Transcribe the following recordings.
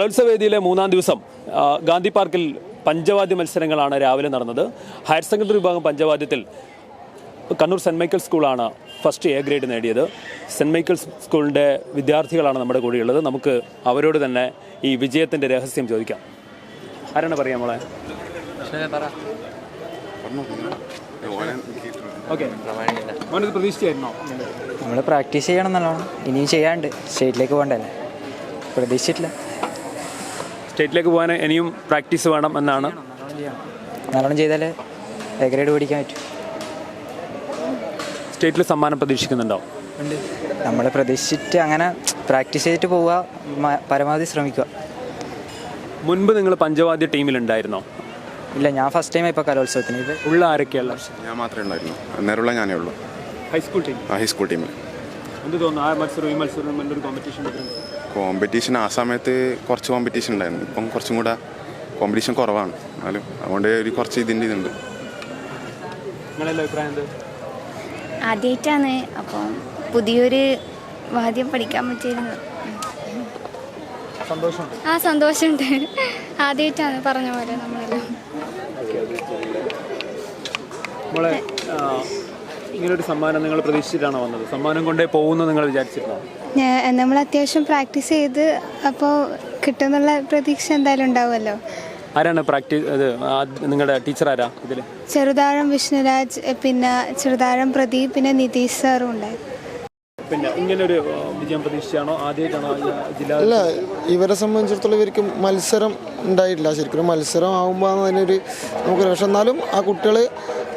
കലോത്സവ വേദിയിലെ മൂന്നാം ദിവസം ഗാന്ധി പാർക്കിൽ പഞ്ചവാദ്യ മത്സരങ്ങളാണ് രാവിലെ നടന്നത്. ഹയർ സെക്കൻഡറി വിഭാഗം പഞ്ചവാദ്യത്തിൽ കണ്ണൂർ സെന്റ് മൈക്കിൾ സ്കൂളാണ് ഫസ്റ്റ് എ ഗ്രേഡ് നേടിയത്. സെന്റ് മൈക്കിൾസ് സ്കൂളിന്റെ വിദ്യാർത്ഥികളാണ് നമ്മുടെ കൂടെയുള്ളത്. നമുക്ക് അവരോട് തന്നെ ഈ വിജയത്തിന്റെ രഹസ്യം ചോദിക്കാം. ആരാണ് പറയാം മോളെ? ഓക്കെ. മോനത് പ്രതീക്ഷിച്ചായിരുന്നോ? നമ്മൾ പ്രാക്ടീസ് ചെയ്യണം നല്ലോണം ഇനിയും ചെയ്യാണ്ട് സ്റ്റേറ്റിലേക്ക് പോകണ്ടല്ലേ? പ്രതീക്ഷിച്ചിട്ടില്ല. സ്റ്റേറ്റിലേക്ക് പോകാൻ ഇനിയും പ്രാക്ടീസ് വേണം എന്നാണ്. നല്ലോണം ഗ്രേഡ് പിടിക്കാൻ പറ്റും. സ്റ്റേറ്റിൽ സമ്മാനം പ്രതീക്ഷിക്കുന്നുണ്ടോ? ഉണ്ട്. നമ്മൾ പ്രതീക്ഷിച്ചിട്ട് അങ്ങനെ പ്രാക്ടീസ് ചെയ്തിട്ട് പോവുക പരമാവധി ശ്രമിക്കുക. മുൻപ് നിങ്ങൾ പഞ്ചവാദ്യ ടീമിലുണ്ടായിരുന്നോ? ഇല്ല ഞാൻ ഫസ്റ്റ് ടൈം ഇപ്പോൾ കലോത്സവത്തിന്. ഇത് ഉള്ള ആരൊക്കെയല്ല ഞാൻ മാത്രമേ ഉണ്ടായിരുന്നു നേരമുള്ള ഞാനേ ഉള്ളൂ. ഹൈസ്കൂൾ ടീം ആ ഹൈസ്കൂൾ ടീമിൽ എന്ത് തോന്നുന്നു? ആ മത്സരം ഈ മത്സരം നല്ലൊരു കോമ്പറ്റീഷൻ കോമ്പറ്റീഷൻ ആ സമയത്ത് കുറച്ച് കോമ്പറ്റീഷൻ ഉണ്ടായിരുന്നു. ഇപ്പം കുറച്ചും കൂടെ കോമ്പറ്റീഷൻ കുറവാണ്. എന്നാലും അതുകൊണ്ട് ഒരു കുറച്ച് ഇതിന്റെ ഇതുണ്ട്. ആദ്യമായിട്ടാണ് അപ്പം പുതിയൊരു വാദ്യം പഠിക്കാൻ പറ്റിയിരുന്നു. സന്തോഷമുണ്ട് ആ സന്തോഷമുണ്ട്. ആദ്യമായിട്ടാണ് പറഞ്ഞ പോലെ നമ്മളെല്ലാം. നമ്മളെ ഇങ്ങനൊരു സമ്മാനം നിങ്ങൾ പ്രതീക്ഷിച്ചിട്ടാണോ വന്നത്? സമ്മാനം കൊണ്ടേ പോകുന്നു നിങ്ങൾ വിചാരിച്ചിരുന്നോ? നമ്മൾ അത്യാവശ്യം പ്രാക്ടീസ് ചെയ്ത് അപ്പോൾ കിട്ടുന്നുള്ള പ്രതീക്ഷ എന്തായാലും ഉണ്ടാവുമല്ലോ. ആരാണ് പ്രാക്ടീസ് ഇത് നിങ്ങളുടെ ടീച്ചർ ആരാ ഇതിൽ ചെറുതാഴം വിഷ്ണുരാജ് പിന്നെ ചെറുതാഴം പ്രദീപ് പിന്നെ നിതീഷ് സാറും ഉണ്ടായിരുന്നു. പിന്നെ ഇങ്ങനൊരു ആ, വിജയം പ്രതീക്ഷിച്ചാണോ ആദ്യമായിട്ടാണോ ജില്ലാ അല്ല ഇവരെ സംബന്ധിച്ചിടത്തോളം ഇവർക്ക് മത്സരം ഉണ്ടായിട്ടില്ല. ശരിക്കും ഒരു മത്സരം ആകുമ്പോൾ അതിനൊരു നമുക്ക് പക്ഷെ എന്നാലും ആ കുട്ടികൾ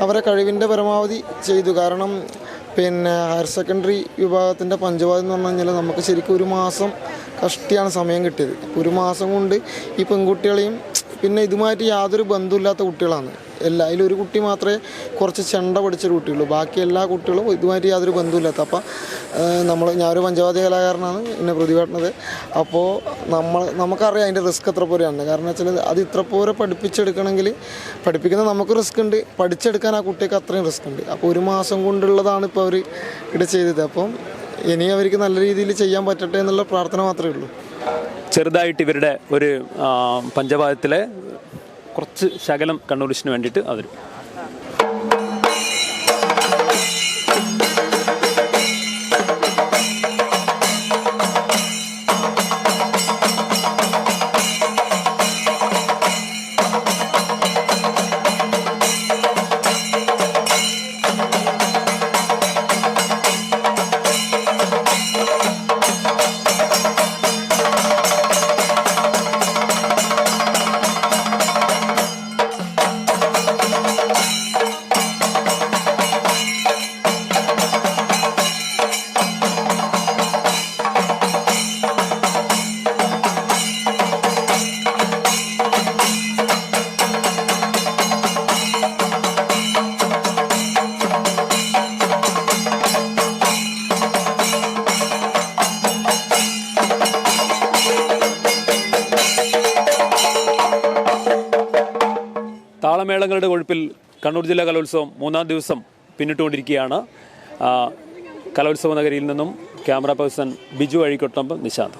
അവരെ കഴിവിന്റെ പരമാവധി ചെയ്തു. കാരണം പിന്നെ ഹയർ സെക്കൻഡറി വിഭാഗത്തിന്റെ പഞ്ചവാദം എന്ന് പറഞ്ഞു കഴിഞ്ഞാൽ നമുക്ക് ശരിക്കും ഒരു മാസം കഷ്ടിയാണ് സമയം കിട്ടിയത്. ഒരു മാസം കൊണ്ട് ഈ പെൺകുട്ടികളെയും പിന്നെ ഇതുമായിട്ട് യാതൊരു ബന്ധമില്ലാത്ത കുട്ടികളാണ്. എല്ലാ അതിൽ ഒരു കുട്ടി മാത്രമേ കുറച്ച് ചെണ്ട പഠിച്ചൊരു കുട്ടിയുള്ളൂ. ബാക്കി എല്ലാ കുട്ടികളും ഇതുമായിട്ട് യാതൊരു ബന്ധമില്ലാത്ത അപ്പം നമ്മൾ ഞാനൊരു പഞ്ചവാദ്യ കലാകാരനാണ് എന്നെ പ്രതിഭട്ടണത് അപ്പോൾ നമ്മൾ നമുക്കറിയാം അതിന്റെ റിസ്ക് എത്ര പോലെയാണ്. കാരണം വെച്ചാൽ അത് ഇത്ര പോരെ പഠിപ്പിച്ചെടുക്കണമെങ്കിൽ പഠിപ്പിക്കുന്ന നമുക്ക് റിസ്ക് ഉണ്ട്. പഠിച്ചെടുക്കാൻ ആ കുട്ടിക്ക് അത്രയും റിസ്ക് ഉണ്ട്. അപ്പോൾ ഒരു മാസം കൊണ്ടുള്ളതാണ് ഇപ്പോൾ അവർ ഇവിടെ ചെയ്തത്. അപ്പം ഇനി അവർക്ക് നല്ല രീതിയിൽ ചെയ്യാൻ പറ്റട്ടെ എന്നുള്ള പ്രാർത്ഥന മാത്രമേ ഉള്ളൂ. ചെറുതായിട്ട് ഇവരുടെ ഒരു പഞ്ചവാദത്തിലെ കുറച്ച് ശകലം കണ്ണൂരിശിന് വേണ്ടിയിട്ട് അവരും താളമേളങ്ങളുടെ കൊഴുപ്പിൽ കണ്ണൂർ ജില്ലാ കലോത്സവം മൂന്നാം ദിവസം പിന്നിട്ടുകൊണ്ടിരിക്കുകയാണ്. കലോത്സവ നഗരിയിൽ നിന്നും ക്യാമറ പേഴ്സൺ ബിജു അഴിക്കൊട്ടമ്പ് നിശാന്ത്.